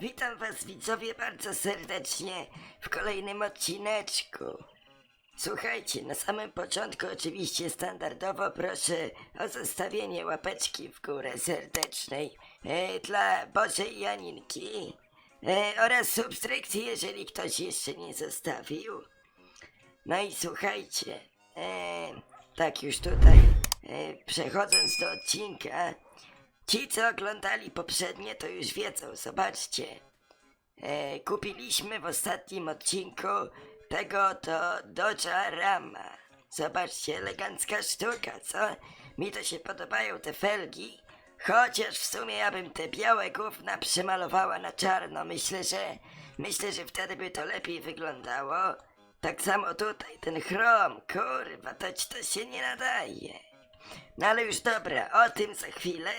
Witam was widzowie bardzo serdecznie w kolejnym odcineczku. Słuchajcie, na samym początku oczywiście standardowo proszę o zostawienie łapeczki w górę serdecznej e, dla Bożej Janinki e, oraz subskrypcji, jeżeli ktoś jeszcze nie zostawił. No i słuchajcie, e, tak już tutaj e, przechodząc do odcinka, ci co oglądali poprzednie to już wiedzą, zobaczcie. E, kupiliśmy w ostatnim odcinku tego to Dodge'a Rama. Zobaczcie, elegancka sztuka, co? Mi to się podobają te felgi. Chociaż w sumie ja bym te białe gówna przemalowała na czarno. Myślę, że myślę, że wtedy by to lepiej wyglądało. Tak samo tutaj, ten chrom, kurwa, to, to się nie nadaje. No ale już dobra, o tym za chwilę.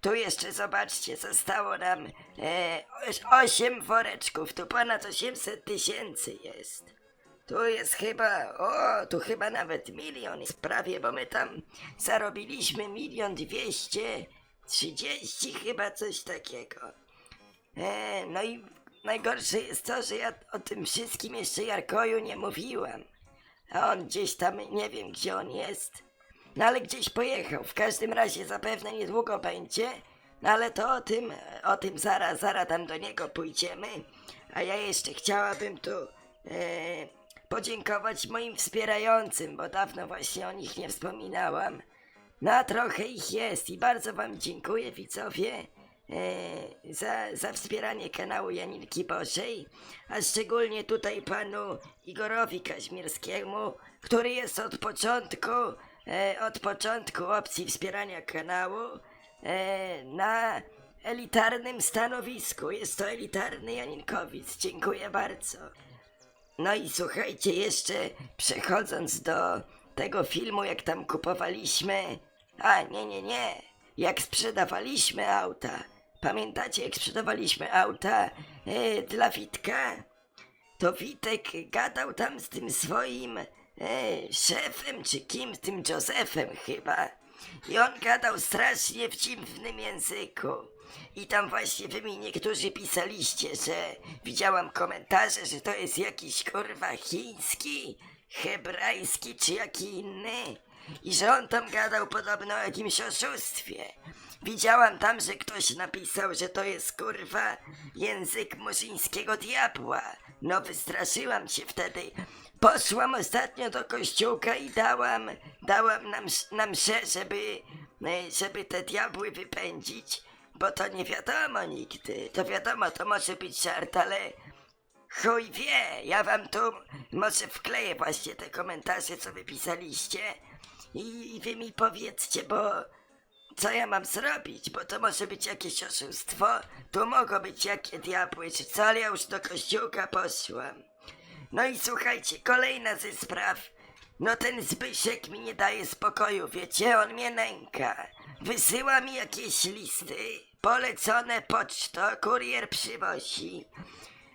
Tu jeszcze zobaczcie, zostało nam e, 8 woreczków, tu ponad 800 tysięcy jest. Tu jest chyba, o, tu chyba nawet milion jest prawie, bo my tam zarobiliśmy milion dwieście trzydzieści chyba coś takiego. E, no i najgorsze jest to, że ja o tym wszystkim jeszcze Jarkoju nie mówiłam. A on gdzieś tam, nie wiem gdzie on jest. No ale gdzieś pojechał. W każdym razie zapewne niedługo będzie. No ale to o tym, o tym zaraz, zaraz tam do niego pójdziemy. A ja jeszcze chciałabym tu e, podziękować moim wspierającym, bo dawno właśnie o nich nie wspominałam. No a trochę ich jest i bardzo wam dziękuję widzowie e, za, za wspieranie kanału Janinki Bożej, a szczególnie tutaj panu Igorowi Kaźmierskiemu, który jest od początku, od początku opcji wspierania kanału e, na elitarnym stanowisku. Jest to elitarny Janinkowic. Dziękuję bardzo. No i słuchajcie, jeszcze przechodząc do tego filmu, jak tam kupowaliśmy. A, nie, nie, nie. Jak sprzedawaliśmy auta. Pamiętacie, jak sprzedawaliśmy auta e, dla Witka? To Witek gadał tam z tym swoim e, szefem, czy kim, tym Józefem chyba. I on gadał strasznie w dziwnym języku. I tam właśnie wy mi niektórzy pisaliście, że widziałam komentarze, że to jest jakiś kurwa chiński, hebrajski czy jaki inny. I że on tam gadał podobno o jakimś oszustwie. Widziałam tam, że ktoś napisał, że to jest kurwa język murzyńskiego diabła. No wystraszyłam się wtedy. Poszłam ostatnio do kościółka i dałam, dałam nam, na mszę, żeby, e, żeby te diabły wypędzić. Bo to nie wiadomo nigdy. To wiadomo, to może być żart, ale chuj wie. Ja wam tu może wkleję właśnie te komentarze, co wy pisaliście. I, i wy mi powiedzcie, bo co ja mam zrobić? Bo to może być jakieś oszustwo. Tu mogą być jakie diabły, czy co, ale ja już do kościółka poszłam. No i słuchajcie, kolejna ze spraw. No ten Zbyszek mi nie daje spokoju, wiecie, on mnie nęka. Wysyła mi jakieś listy, polecone poczto, kurier przywozi.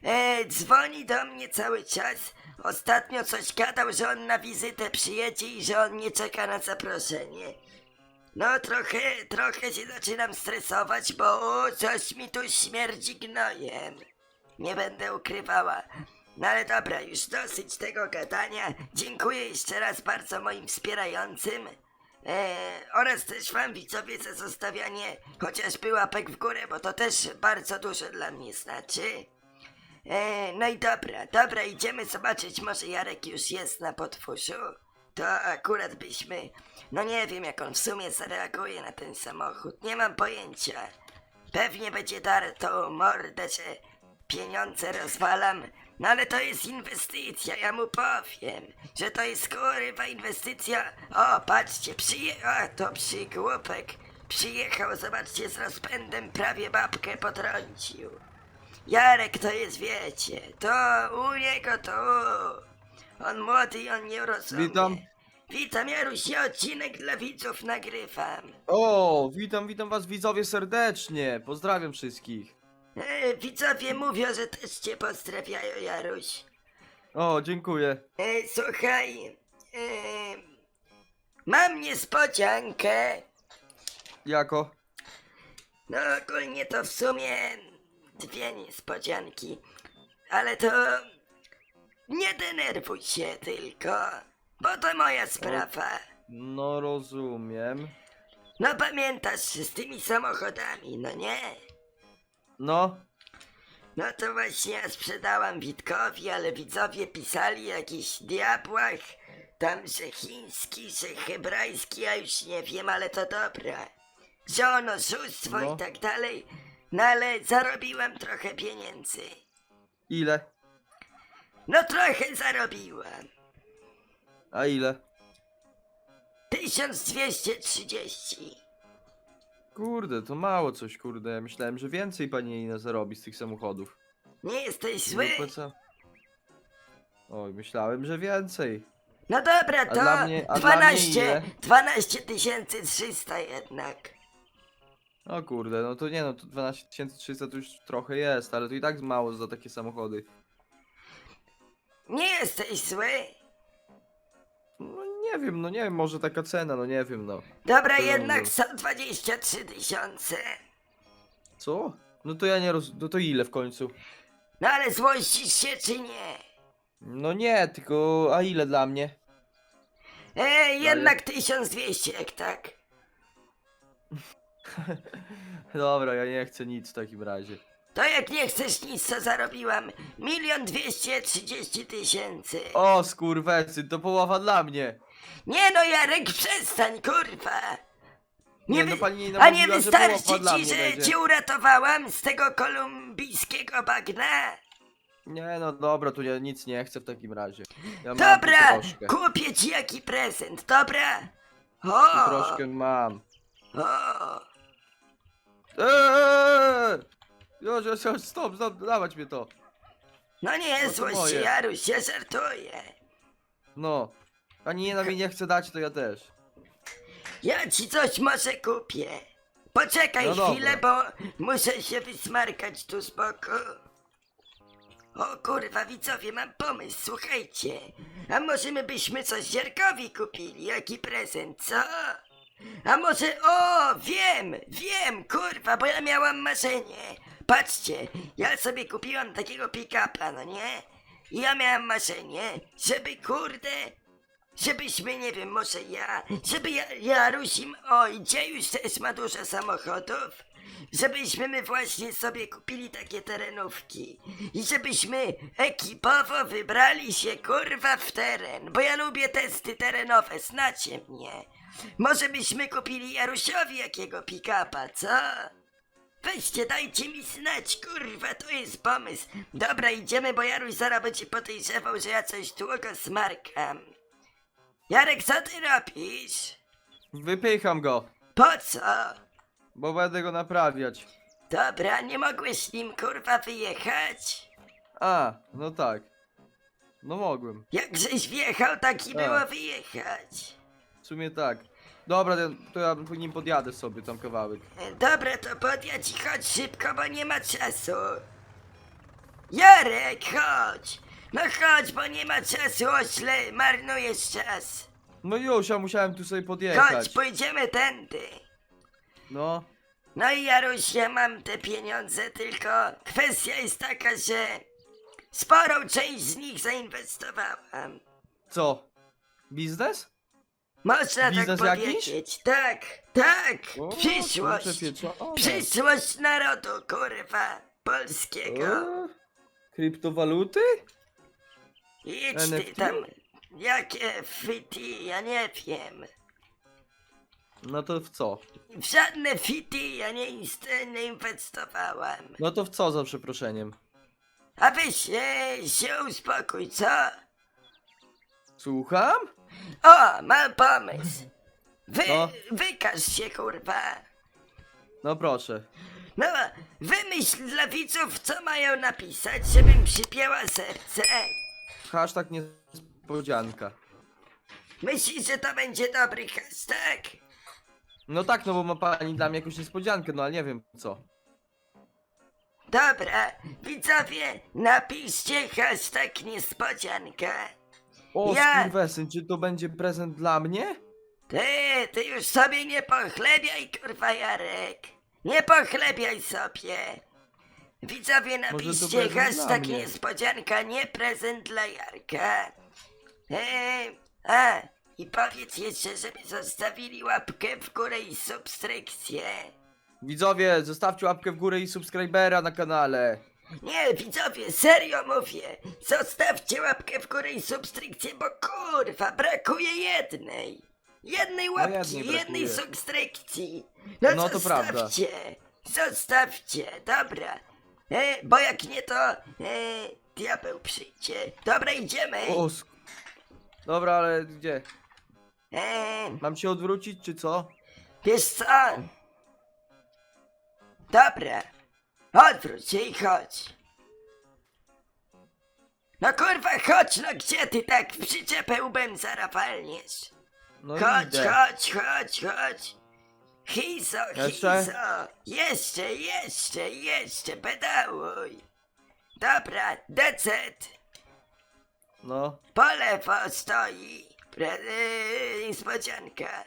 E, dzwoni do mnie cały czas. Ostatnio coś gadał, że on na wizytę przyjedzie i że on nie czeka na zaproszenie. No trochę, trochę się zaczynam stresować, bo coś mi tu śmierdzi gnojem. Nie będę ukrywała. No ale dobra, już dosyć tego gadania. Dziękuję jeszcze raz bardzo moim wspierającym. E, oraz też wam widzowie za zostawianie chociażby łapek w górę, bo to też bardzo dużo dla mnie znaczy. E, no i dobra, dobra, idziemy zobaczyć, może Jarek już jest na podwórzu. To akurat byśmy, no nie wiem jak on w sumie zareaguje na ten samochód, nie mam pojęcia. Pewnie będzie dar tą mordę, że pieniądze rozwalam, no ale to jest inwestycja, ja mu powiem, że to jest kurwa inwestycja. O, patrzcie, przyjechał, to przygłupek przyjechał, zobaczcie, z rozpędem prawie babkę potrącił. Jarek to jest, wiecie, to u niego to u. On młody i on nie rozumie. Witam. Witam, Jaruś, ja odcinek dla widzów nagrywam. O, witam, witam was widzowie serdecznie. Pozdrawiam wszystkich. E, widzowie mówią, że też cię pozdrawiają, Jaruś. O, dziękuję. E, słuchaj, e, mam niespodziankę. Jako? No ogólnie to w sumie dwie niespodzianki. Ale to... Nie denerwuj się tylko, bo to moja sprawa. No rozumiem. No pamiętasz z tymi samochodami, no nie? No, No to właśnie ja sprzedałam Witkowi, ale widzowie pisali jakichś diabłach. Tam, że chiński, że hebrajski, ja już nie wiem, ale to dobra. Że ono oszustwo No. i tak dalej. No ale zarobiłem trochę pieniędzy. ile? No trochę zarobiłam. A ile? 1230. Kurde, to mało coś, kurde. Ja myślałem, że więcej pani Janina zarobi z tych samochodów. Nie jesteś zły? Oj, myślałem, że więcej. No dobra, to dla mnie- a dla mnie 12, ile? 12 300 jednak. O kurde, no to nie no, to 12300 to już trochę jest, ale to i tak mało za takie samochody. Nie jesteś zły? No nie wiem, no nie wiem, może taka cena, no nie wiem, no. Dobra, jednak są 23 tysiące. Co? No to ja nie roz... No to ile w końcu? No ale złościsz się czy nie? No nie, tylko a ile dla mnie? E, jednak 1200 jak tak. Dobra, ja nie chcę nic w takim razie. To jak nie chcesz nic, co zarobiłam? Milion dwieście trzydzieści tysięcy. O, skurwesy, to połowa dla mnie. Nie no, Jarek, przestań, kurwa. Nie, wy- no pani Nina A nie wystarczy dla ci, że będzie. cię uratowałam z tego kolumbijskiego bagna? Nie no dobra, to ja nic nie chcę w takim razie. Ja mam tu Dobra, troszkę. kupię ci jaki prezent, dobra? Tu O, troszkę mam. o. Eee! Już, już, już, stop, stop, dawać mnie to. No nie, to złość się, moje. Jaruś, ja żartuję. No. Pani Jena mi nie chce dać, to ja też. Ja ci coś może kupię. Poczekaj No dobra. chwilę, bo muszę się wysmarkać tu z boku. O kurwa, widzowie, mam pomysł, słuchajcie. A może my byśmy coś Jarkowi kupili, jaki prezent, co? A może, o, wiem, wiem, kurwa, bo ja miałam marzenie. Patrzcie, ja sobie kupiłam takiego pick-upa, no nie? I ja miałam marzenie, żeby, kurde, Żebyśmy, nie wiem, może ja, żeby ja, Jarusim, oj, gdzie już też ma dużo samochodów, żebyśmy my właśnie sobie kupili takie terenówki i żebyśmy ekipowo wybrali się kurwa w teren, bo ja lubię testy terenowe, znacie mnie. Może byśmy kupili Jarusiowi jakiego pick-upa, co? Weźcie, dajcie mi znać, kurwa, to jest pomysł. Dobra, idziemy, bo Jaruś zaraz będzie podejrzewał, że ja coś długo smarkam. Jarek, co ty robisz? Wypycham go, Po co? bo będę go naprawiać. Dobra, nie mogłeś nim kurwa wyjechać? A, no tak. No mogłem. Jak żeś wjechał, tak i było wyjechać. W sumie tak. Dobra, to- to ja nim podjadę sobie tam kawałek. E, Dobra, to podjadź i chodź szybko, bo nie ma czasu. Jarek, chodź! No chodź, bo nie ma czasu, ośle, marnujesz czas. No już, ja musiałem tu sobie Chodź, podjechać. pójdziemy tędy. No, No i Jaruś, ja mam te pieniądze, tylko kwestia jest taka, że sporą część z nich zainwestowałam. co? Biznes? Można Biznes tak jakiś? powiedzieć. Tak, tak, O, przyszłość. kurczę pieczone. Przyszłość narodu, kurwa, polskiego. E, Kryptowaluty? Idź ty NFT? tam, jakie fity, ja nie wiem. No to w co? W żadne fity ja nie, inst- nie inwestowałam. No to w co za przeproszeniem? A weź się, się uspokój, co? Słucham? O, mam pomysł. Wy, No. wykaż się, kurwa. No proszę. No, wymyśl dla widzów, co mają napisać, żebym przypięła serce. Hashtag niespodzianka. Myślisz, że to będzie dobry hashtag? No tak, no bo ma pani dla mnie jakąś niespodziankę, no ale nie wiem co. Dobra, widzowie, napiszcie hashtag niespodzianka. O, Ja- skurwesyn, czy to będzie prezent dla mnie? Ty, ty już sobie nie pochlebiaj, kurwa Jarek. Nie pochlebiaj sobie. Widzowie napiszcie hashtag niespodzianka, nie prezent dla Jarka. Eee, a, i powiedz jeszcze, żeby zostawili łapkę w górę i subskrypcję. Widzowie, zostawcie łapkę w górę i subskrybera na kanale. Nie, widzowie, serio mówię. Zostawcie łapkę w górę i subskrypcję, bo kurwa, brakuje jednej. Jednej łapki, jednej jednej brakuje. subskrypcji. No, No to prawda. zostawcie, zostawcie, dobra. E, bo jak nie to, e, diabeł przyjdzie. Dobra, idziemy. O, sk- Dobra, ale gdzie? E, Mam się odwrócić, czy co? wiesz co? Dobra, odwróć się i chodź. No kurwa, chodź, no gdzie ty tak w przyczepę łbem zarafalniesz? No Chodź, idę. chodź, chodź, chodź. Hiso, Jeszcze? hiso. Jeszcze, jeszcze, jeszcze, pedałuj. Dobra, decet. No. Po lewo stoi. Pre- yy, niespodzianka.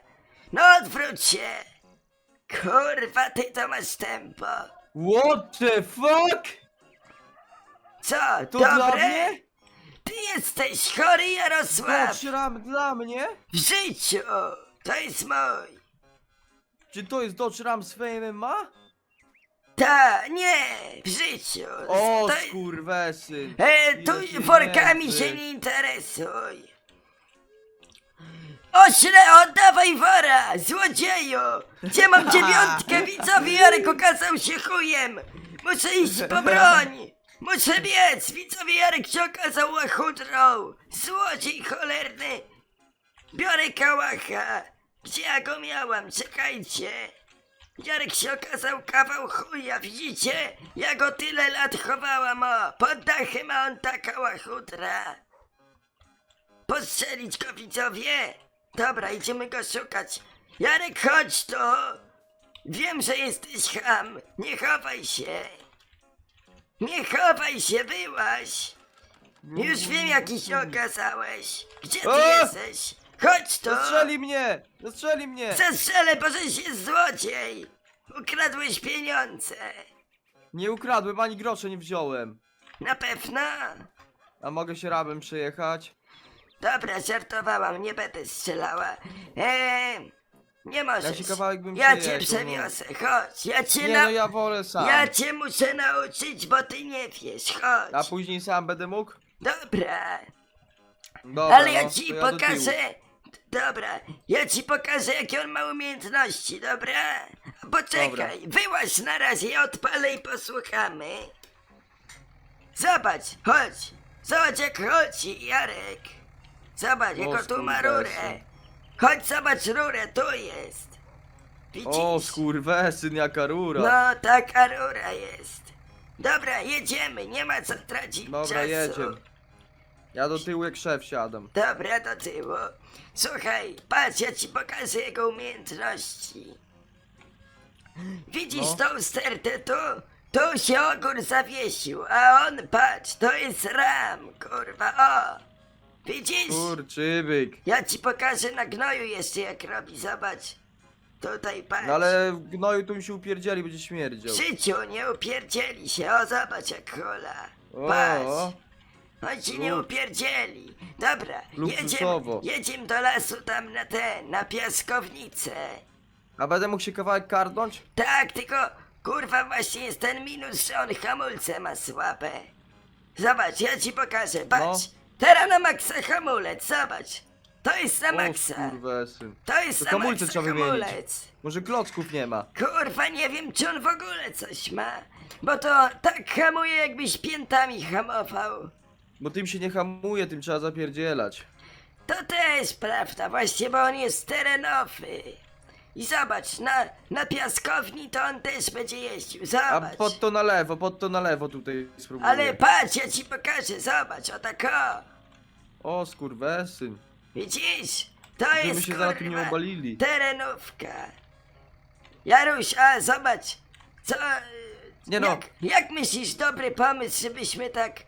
No odwróć się. Kurwa, ty to masz tempo. What the fuck? Co, To dla dobre? mnie? Ty jesteś chory, Jarosław. Dodge Ram dla mnie? W życiu. To jest mój. Czy to jest Dodge Ram z MMA? Ta, nie, w życiu. O, to, skurwesyn. e, tu workami pieniędzy. się nie interesuj. Ośle, oddawaj wora, złodzieju! Gdzie mam dziewiątkę? Widzowie, Jarek okazał się chujem! Muszę iść po broń! Muszę biec! Widzowie, Jarek się okazał łachudrą! Złodziej cholerny! Biorę kałacha! Gdzie ja go miałam? Czekajcie! Jarek się okazał kawał chuja, widzicie? Ja go tyle lat chowałam, o! Pod dachem, a on taka łachudra! Postrzelić go, widzowie! Dobra, idziemy go szukać. Jarek, chodź tu! Wiem, że jesteś ham. Nie chowaj się. Nie chowaj się, byłaś. Już wiem, jaki się okazałeś. Gdzie ty A! jesteś? Chodź tu! Zastrzeli mnie! Zastrzeli mnie! Zastrzelę, bo żeś jest złodziej! Ukradłeś pieniądze. Nie ukradłem, ani grosza nie wziąłem. Na pewno? A mogę się rabem przejechać? Dobra, żartowałam, nie będę strzelała. Eee, nie możesz. Ja się kawałek bym Ja cię przejechał, no. przewiozę, chodź. Ja cię Nie na... no, ja wolę sam. Ja cię muszę nauczyć, bo ty nie wiesz, chodź. A później sam będę mógł? Dobra, Dobra, ale ja no, ci to ja do tyłu. pokażę. Dobra, ja ci pokażę, jakie on ma umiejętności, dobra? Poczekaj, wyłaź na razie, ja odpalę i posłuchamy. Zobacz, chodź. Zobacz, jak chodzi, Jarek. Zobacz, O, jaką tu ma skurwesy. rurę. Chodź, zobacz rurę, tu jest. Widzisz? O, skurwesyn, jaka rura. No, taka rura jest. Dobra, jedziemy, nie ma co tracić Dobra, czasu. jedziemy. Ja do tyłu jak szef siadam. Dobra, do tyłu. Słuchaj, patrz, ja ci pokażę jego umiejętności. Widzisz No. tą stertę tu? Tu się ogór zawiesił, a on, patrz, to jest ram, kurwa, o! Widzisz? Kurczybyk. Ja ci pokażę na gnoju jeszcze jak robi, zobacz. Tutaj patrz. No ale w gnoju tu mi się upierdzieli, będzie śmierdział. W życiu nie upierdzieli się, o zobacz jak hola. O, Patrz. On ci nie upierdzieli. Dobra, jedziemy, Luksusowo. jedziemy do lasu tam na te, na piaskownicę. A będę mógł się kawałek kardnąć? Tak, tylko kurwa właśnie jest ten minus, że on hamulce ma słabe. Zobacz, ja ci pokażę, patrz. Teraz na maksa hamulec, zobacz. To jest na maksa. To jest To na hamulce maksa trzeba wymienić. hamulec. Może klocków nie ma. Kurwa, nie wiem, czy on w ogóle coś ma. Bo to tak hamuje, jakbyś piętami hamował. Bo tym się nie hamuje, tym trzeba zapierdzielać. To też prawda, właśnie, bo on jest terenowy. I zobacz, na, na piaskowni to on też będzie jeździł, A zobacz. pod to na lewo, pod to na lewo tutaj spróbuję. Ale patrz, ja ci pokażę, zobacz, o tak o. O, skurwesyn. Widzisz? To Żeby jest się zaraz tu nie kurwa obalili. terenówka. Jaruś, a zobacz, co... Nie no. Jak, jak myślisz, dobry pomysł, żebyśmy tak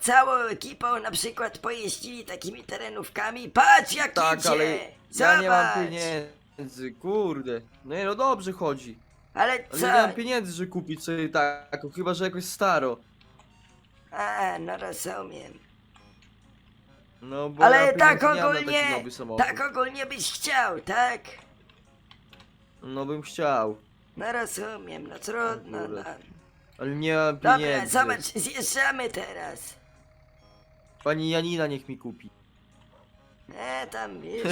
całą ekipą na przykład pojeździli takimi terenówkami? Patrz jak Tak, idzie! ale Zobacz! ja nie mam pieniędzy, kurde. No nie, no dobrze chodzi. Ale Ale co? nie mam pieniędzy, żeby kupić sobie taką, chyba że jakoś staro. A, no rozumiem. No bo Ale ja tak pieniędzy nie mam na ogólnie, taki nowy samochód. tak ogólnie byś chciał, tak? No bym chciał, No rozumiem, no trudno, no. Kurde. Ale nie mam Dobra, pieniędzy. zobacz, zjeżdżamy teraz. Pani Janina niech mi kupi. E, tam wiesz,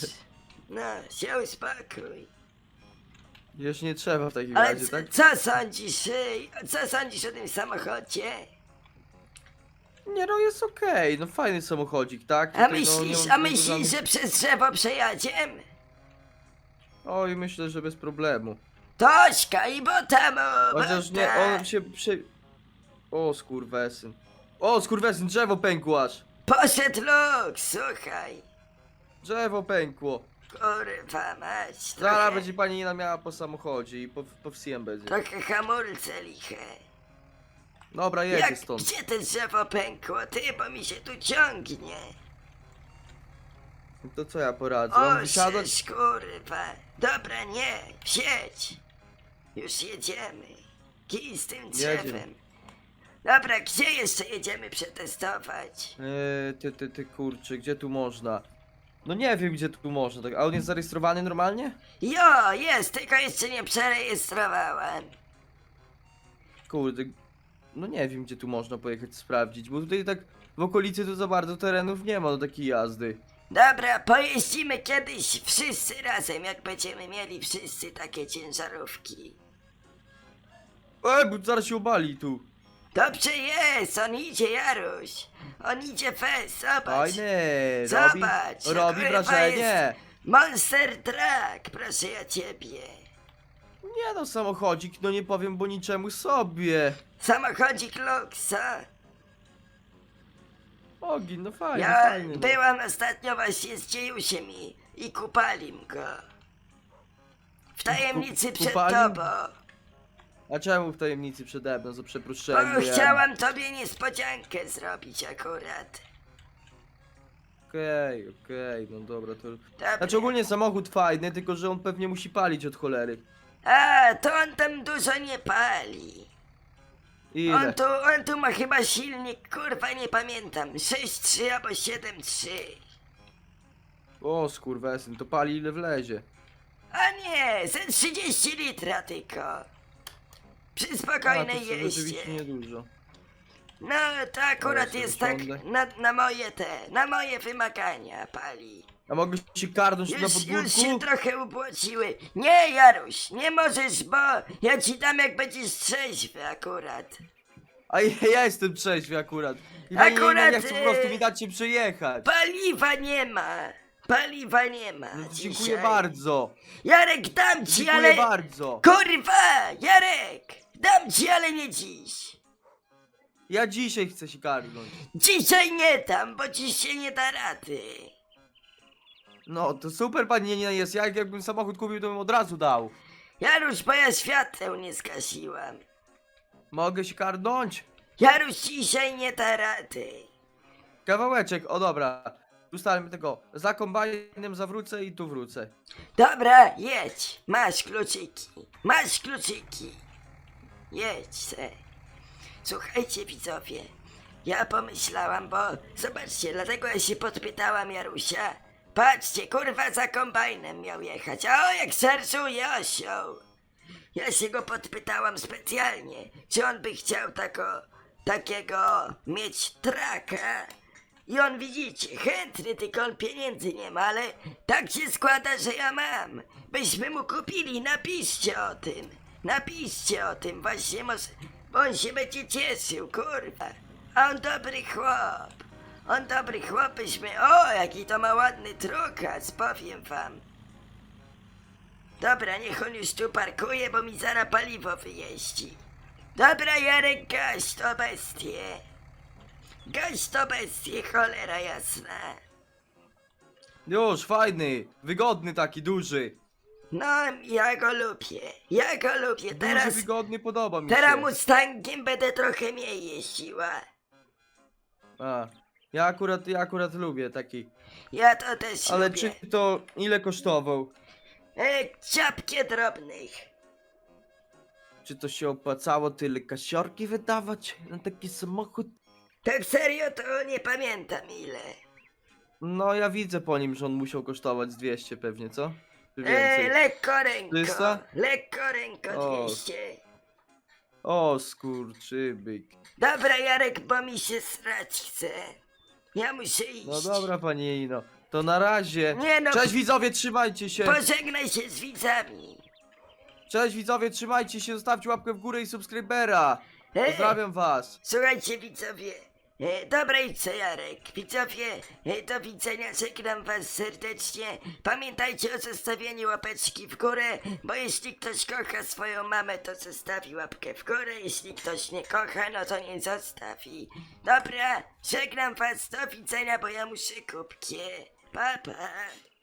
no, się uspokój. Już nie trzeba w takim Ale razie, co, tak? co sądzisz, co sądzisz o tym samochodzie? Nie no, jest okej, no fajny samochodzik, tak? A Tutaj, no, nie myślisz, mam a dużo myślisz, żadnych- że przez drzewo przejadziem? Oj, myślę, że bez problemu. Tośka i bo tam, o, Chociaż nie, on się prze... O, skurwesyn. O, skurwesyn, drzewo pękło aż. Poszedł luk, słuchaj. Drzewo pękło. Kurwa mać, Zaraz trochę, będzie pani Janina miała po samochodzie i po, po wsiem będzie. trochę hamulce liche. Dobra, jedzie Jak, stąd. gdzie to drzewo pękło, ty, bo mi się tu ciągnie. To co ja poradzę? Mam O, wysiadać? kurwa. Dobra, nie, wsiedź. Już jedziemy. Kij z tym drzewem. Dobra, gdzie jeszcze jedziemy przetestować? Eee, ty, ty, ty kurczy, gdzie tu można? No nie wiem gdzie tu można, tak. A on jest zarejestrowany normalnie? Jo, jest, tylko jeszcze nie przerejestrowałem. Kurde. No nie wiem gdzie tu można pojechać sprawdzić, bo tutaj tak w okolicy to za bardzo terenów nie ma do takiej jazdy. Dobra, pojeździmy kiedyś wszyscy razem, jak będziemy mieli wszyscy takie ciężarówki. Ej, bo zaraz się obali tu. Dobrze jest, on idzie, Jaruś. On idzie fest, zobacz. Fajne, Zobacz, robi, kurwa wrażenie. Monster Truck, proszę ja ciebie. Nie no, samochodzik, no nie powiem, bo niczemu sobie. Samochodzik Luxa. Ogień, no fajny, Ja fajny. No. byłam ostatnio właśnie z Dziejusiem i, i kupalim go. W tajemnicy przed tobą. A czemu w tajemnicy przede mną, za Bo przeproszeniem? chciałam tobie niespodziankę zrobić akurat. Okej, okej, no dobra, to... Dobra. Znaczy ogólnie samochód fajny, tylko że on pewnie musi palić od cholery. A, to on tam dużo nie pali. Ile? On tu, on tu ma chyba silnik, kurwa nie pamiętam, 6.3 albo 7.3. O, skurwesyn, to pali ile wlezie. A nie, ze 30 litra tylko. Przy A, spokojnej to jeździe. rzeczywiście niedużo. No, to akurat sobie jest tak na, na moje te, na moje wymagania pali. A mogę się karnąć na Już, już się podwórku? trochę ubłociły. Nie, Jaruś, nie możesz, bo ja ci dam jak będziesz trzeźwy akurat. A ja, ja jestem trzeźwy akurat. I pani Akurat, nie chce po prostu e, mi dać się przejechać. Paliwa nie ma. Paliwa nie ma No, to dzisiaj. dziękuję bardzo. Jarek, dam ci, Dziękuję ale... bardzo. Kurwa, Jarek! Dam ci, ale nie dziś. Ja dzisiaj chcę się karnąć. Dzisiaj nie dam, bo dziś się nie da rady. No, to super pani Janina jest. Ja jakbym samochód kupił, to bym od razu dał. Jaruś, bo ja świateł nie zgasiłam. Mogę się karnąć? Jaruś dzisiaj nie da rady. Kawałeczek, o dobra. Ustalmy tego. Za kombajnem zawrócę i tu wrócę. Dobra, jedź. Masz kluczyki. Masz kluczyki. Jedź se. Słuchajcie widzowie, ja pomyślałam, bo zobaczcie, dlatego ja się podpytałam Jarusia. Patrzcie, kurwa za kombajnem miał jechać, a o jak szarżuje osioł. Ja się go podpytałam specjalnie, czy on by chciał tako, takiego mieć traka. I on widzicie, chętny, tylko on pieniędzy nie ma, ale tak się składa, że ja mam. Byśmy mu kupili, napiszcie o tym. Napiszcie o tym, właśnie może, bo on się będzie cieszył, kurwa. A on dobry chłop. On dobry chłop, byśmy, o, jaki to ma ładny trukas, powiem wam. Dobra, niech on już tu parkuje, bo mi zaraz paliwo wyjeździ. Dobra, Jarek, gaś to bestie. Gaś to bestie, cholera jasna. Już, fajny, wygodny taki, duży. No, ja go lubię, ja go lubię. Duży, Teraz, wygodny, podoba mi teraz się. Mustangiem będę trochę mniej jeździła. A, ja akurat, ja akurat lubię taki. Ja to też Ale lubię. czy to ile kosztował? E, ciapkie drobnych. czy to się opłacało tyle kasiorki wydawać na taki samochód? Tak serio to nie pamiętam ile. No ja widzę po nim, że on musiał kosztować z 200 pewnie, co? E, więcej? lekko ręko, 300? lekko ręko O. 200. O skurczybyk. Dobra Jarek, bo mi się srać chce. Ja muszę iść. No dobra panie Ino, to na razie. Nie no, Cześć widzowie, trzymajcie się! pożegnaj się z widzami. Cześć widzowie, trzymajcie się, zostawcie łapkę w górę i subskrybera! E, Pozdrawiam was! Słuchajcie widzowie, e, dobra i co Jarek, widzowie, e, do widzenia, żegnam was serdecznie. Pamiętajcie o zostawieniu łapeczki w górę, bo jeśli ktoś kocha swoją mamę, to zostawi łapkę w górę, jeśli ktoś nie kocha, no to nie zostawi. Dobra, żegnam was, do widzenia, bo ja muszę kubkie. Pa, pa.